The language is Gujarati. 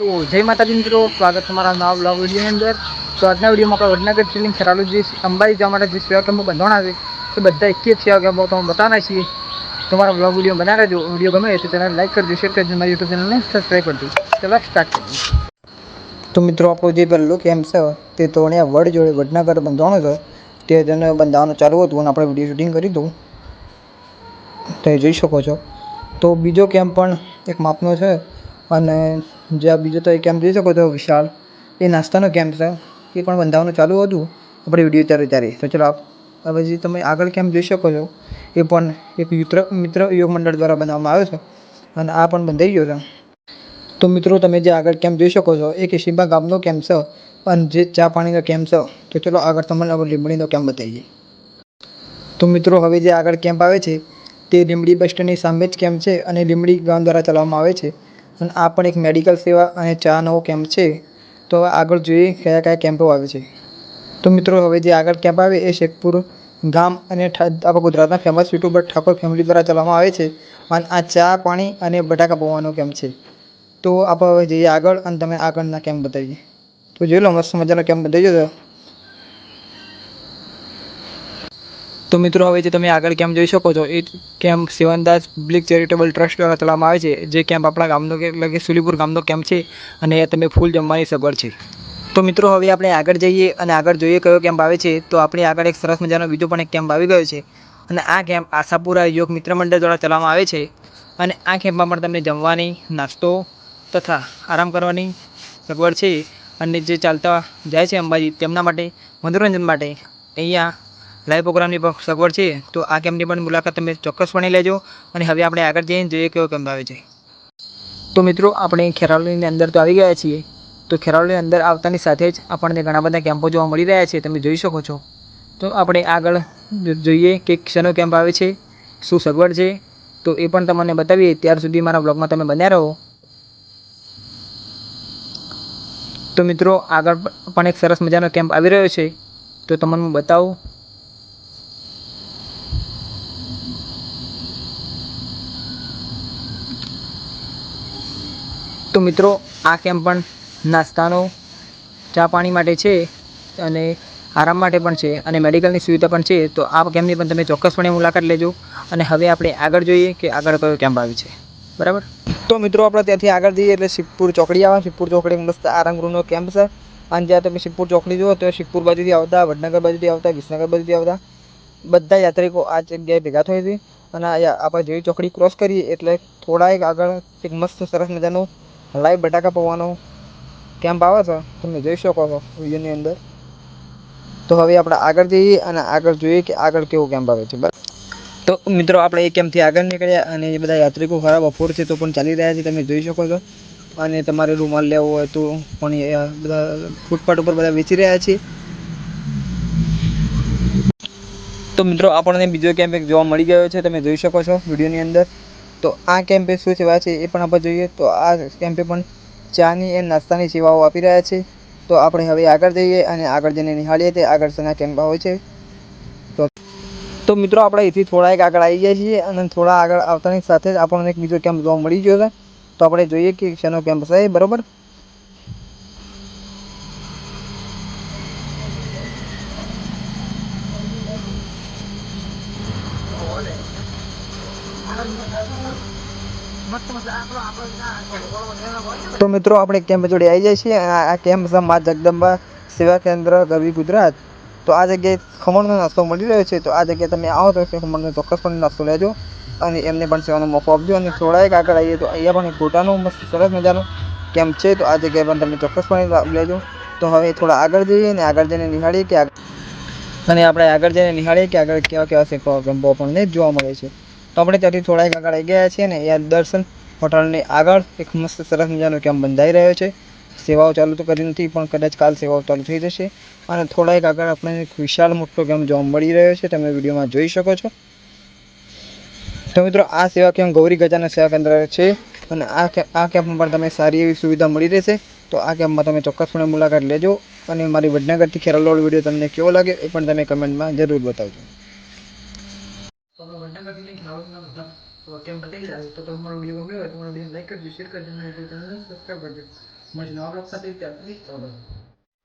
તો જય માતાજી મિત્રો, સ્વાગત તમારા નવા બ્લોગ વિડીયોની અંદર. તો આજના વિડીયોમાં આપણે વડનગર ટ્રેનિંગ ખેરાલુ જે અંબાજી જવા માટે જે સેવા કેમ્પો બંધાણા છે એ બધા એક જ સેવાક્રમો તમે બતાવવાના છીએ. તમારા બ્લોગ વીડિયો બનાવી રહેજો. વીડિયો ગમે તો ચેનલ લાઈક કરજો શેર કરજો મારી યુટ્યુબ ચેનલને સબસ્ક્રાઈબ કરજો. ચલો સ્ટાર્ટ કરીએ. તો મિત્રો, આપણો જે પહેલો કેમ્પ છે, તે તો અહીંયા વડ જોડે વડનગર બંધાવાનો છે. તે તેને બંધાવવાનું ચાલુ હતું અને આપણે વીડિયો શૂટિંગ કરી દઉં તમે જોઈ શકો છો. તો બીજો કેમ્પ પણ એક માપનો છે. અને જે આ બીજો તો એ કેમ્પ જોઈ શકો છો વિશાળ એ નાસ્તાનો કેમ્પ છે? એ પણ બંધાવવાનું ચાલુ હતું. આપણે વીડિયો ત્યારે ત્યારે. તો ચલો હવે જે તમે આગળ કેમ્પ જોઈ શકો છો? એ પણ એક મિત્ર મિત્ર યોગ મંડળ દ્વારા બનાવવામાં આવ્યો છે. અને આ પણ બંધાઈ ગયો છે. તો મિત્રો, તમે જે આગળ કેમ્પ જોઈ શકો છો, એ કિશિંબા ગામનો કેમ્પ છે? અને જે ચા પાણીનો કેમ્પ છે? તો ચલો આગળ તમને લીંબડીનો કેમ્પ બતાવીએ. તો મિત્રો, હવે જે આગળ કેમ્પ આવે છે, તે લીંબડી બસ સ્ટેન્ડની સામે જ કેમ્પ છે અને લીંબડી ગામ દ્વારા ચલાવવામાં આવે છે. અને આ પણ એક મેડિકલ સેવા અને ચા નવો કેમ્પ છે. તો આગળ જોઈએ કયા કયા કેમ્પો આવે છે. તો મિત્રો, હવે જે આગળ કેમ્પ આવે એ શેખપુર ગામ અને આપણા ગુજરાતના ફેમસ યુટ્યુબર ઠાકોર ફેમિલી દ્વારા ચલાવવામાં આવે છે. અને આ ચા, પાણી અને બટાકા પૌવાનો કેમ્પ છે. તો આપણે હવે જઈએ આગળ અને તમે આગળના કેમ્પ બતાવીએ. તો જોઈ લો, મસ્ત મજાનો કેમ્પ બતાવી જતો તો મિત્રો, હવે જે તમે આગળ કેમ્પ જોઈ શકો છો, એ camp Sevandas public charitable trust દ્વારા ચલાવવામાં આવે છે, જે કેમ્પ આપણા ગામનો એટલે કે સુલીપુર ગામનો કેમ્પ છે, અને એ તમે ફૂલ જમવાની સગવડ છે. તો મિત્રો, હવે આપણે આગળ જઈએ અને આગળ જોઈએ કયો કેમ્પ આવે છે, તો આપણે આગળ એક સરસ મજાનો બીજો પણ એક કેમ્પ આવી ગયો છે. અને આ કેમ્પ આશાપુરા યોગ મિત્ર મંડળ દ્વારા ચલાવવામાં આવે છે. અને આ કેમ્પમાં પણ તમને જમવાની, નાસ્તો તથા આરામ કરવાની સગવડ છે. અને જે ચાલતા જાય છે અંબાજી, તેમના માટે, મનોરંજન માટે, અહીંયા લાઈવ પ્રોગ્રામની પણ સગવડ છે, તો આ કેમ્પની પણ મુલાકાત તમે ચોક્કસપણે લેજો અને હવે આપણે આગળ જઈને જોઈએ કેવો કેમ્પ આવે છે. તો મિત્રો, આપણે ખેરાલુની અંદર તો આવી ગયા છીએ. તો ખેરાલુની અંદર આવતાની સાથે જ આપણને ઘણા બધા કેમ્પો જોવા મળી રહ્યા છે, તમે જોઈ શકો છો. તો આપણે આગળ જોઈએ કે શેનો કેમ્પ આવે છે, શું સગવડ છે, તો એ પણ તમને બતાવીએ. ત્યાર સુધી મારા બ્લોગમાં તમે બન્યા રહો. તો મિત્રો, આગળ પણ એક સરસ મજાનો કેમ્પ આવી રહ્યો છે. તો તમને હું બતાવું તો મિત્રો, આ કેમ્પ પણ નાસ્તાનો ચા પાણી માટે છે અને આરામ માટે પણ છે અને મેડિકલની સુવિધા પણ છે, તો આ કેમ્પની પણ તમે ચોક્કસપણે મુલાકાત લેજો. અને હવે આપણે આગળ જોઈએ કે આગળ કયો કેમ્પ આવે છે. બરાબર? તો મિત્રો, આપણે ત્યાંથી આગળ જઈએ એટલે શિવપુર ચોકડી આવે શિવપુર ચોકડી મસ્ત આરામગૃહનો કેમ્પ છે. અને જ્યાં તમે શિવપુર ચોકડી જુઓ તો શિવપુર બાજુથી આવતા, વડનગર બાજુથી આવતા, વિસનગર બાજુથી આવતા, બધા યાત્રિકો આ જગ્યાએ ભેગા થઈ હતી અને આપણે જેવી ચોકડી ક્રોસ કરીએ એટલે થોડા એક આગળ એક મસ્ત સરસ મજાનું લાઈવ બટાકા પૌવાનો કેમ્પ આવે છે, તમે જોઈ શકો છો વિડીયોની અંદર. તો હવે આપણે આગળ જઈએ અને આગળ જોઈએ કે આગળ કેવો કેમ્પ આવે છે. બરાબર તો મિત્રો, આપણે એ કેમ્પથી આગળ નીકળ્યા અને એ બધા યાત્રિકો ખરાબ અફોર્ડ છે તો પણ ચાલી રહ્યા છે, તમે જોઈ શકો છો. અને તમારે રૂમાલ લેવો હોય તો પણ એ બધા ફૂટપાથ ઉપર બધા વેચી રહ્યા છે. તો મિત્રો, આપણને બીજો કેમ્પ એક જોવા મળી ગયો છે, તમે જોઈ શકો છો વિડીયોની અંદર. તો આ કેમ્પે શું સેવા છે એ પણ આપણે જોઈએ. તો આ કેમ્પે પણ ચાની અને નાસ્તાની સેવાઓ આપી રહ્યા છે. તો આપણે હવે આગળ જઈએ અને આગળ જઈને નિહાળીએ તે આગળ શેના કેમ્પ હોય છે. તો તો મિત્રો આપણે અહીંથી થોડા એક આગળ આવી ગયા છીએ અને થોડા આગળ આવતાની સાથે જ આપણને એક બીજો કેમ્પ જોવા મળી ગયો છે. તો આપણે જોઈએ કે શેનો કેમ્પ છે, બરોબર? તો મિત્રો, આપણે કેમ્પ જોડે આવી જાય છીએ. આ કેમ્પ મા જગદંબા સેવા કેન્દ્ર ગરવી ગુજરાત. તો આ જગ્યાએ ખમણનો નાસ્તો મળી રહ્યો છે. તો આ જગ્યાએ તમે આવો તો ખમણનો ચોક્કસપણે નાસ્તો લેજો. અને એમને પણ સેવાનો મોકો આપજો. અને થોડા એક આગળ આવીએ તો અહીંયા પણ ગોટાનો મસ્ત સરસ મજાનો કેમ્પ છે. તો આ જગ્યાએ પણ તમે ચોક્કસપણે લેજો. તો હવે થોડા આગળ જઈએ અને આગળ જઈને નિહાળીએ કે અને આપણે આગળ જઈને નિહાળીએ કે આગળ કેવા કેવા શીખવા કેમ્પો આપણને જોવા મળે છે. તો આપણે ત્યાંથી થોડા આગળ આવી ગયા છીએ ને યાર દર્શન. હોટલની આગળ એક મસ્ત સરસ મજાનો કેમ્પ બંધાઈ રહ્યો છે. સેવાઓ ચાલુ તો કરી નથી, પણ કદાચ કાલ સેવાઓ ચાલુ થઈ જશે. અને થોડા એક આગળ આપણે એક વિશાળ મોટો કેમ્પ જોવા મળી રહ્યો છે, તમે વિડીયોમાં જોઈ શકો છો. તો મિત્રો, આ સેવા કેમ્પ ગૌરી ગજાના સેવા કેન્દ્ર છે અને આ આ કેમ્પમાં પણ તમે સારી એવી સુવિધા મળી રહેશે. તો આ કેમ્પમાં તમે ચોક્કસપણે મુલાકાત લેજો અને મારી વડનગરથી ખેરાલોડ વીડિયો તમને કેવો લાગે એ પણ તમે કમેન્ટમાં જરૂર બતાવજો. કેમ બતાવી જાય તો તમારો વીડિયો ગમ્યો તમારો વીડિયો લાઈક કરજો શેર કરજો અને સબસ્ક્રાઈબ કરજો મળીને આગળ સાથે ત્યાં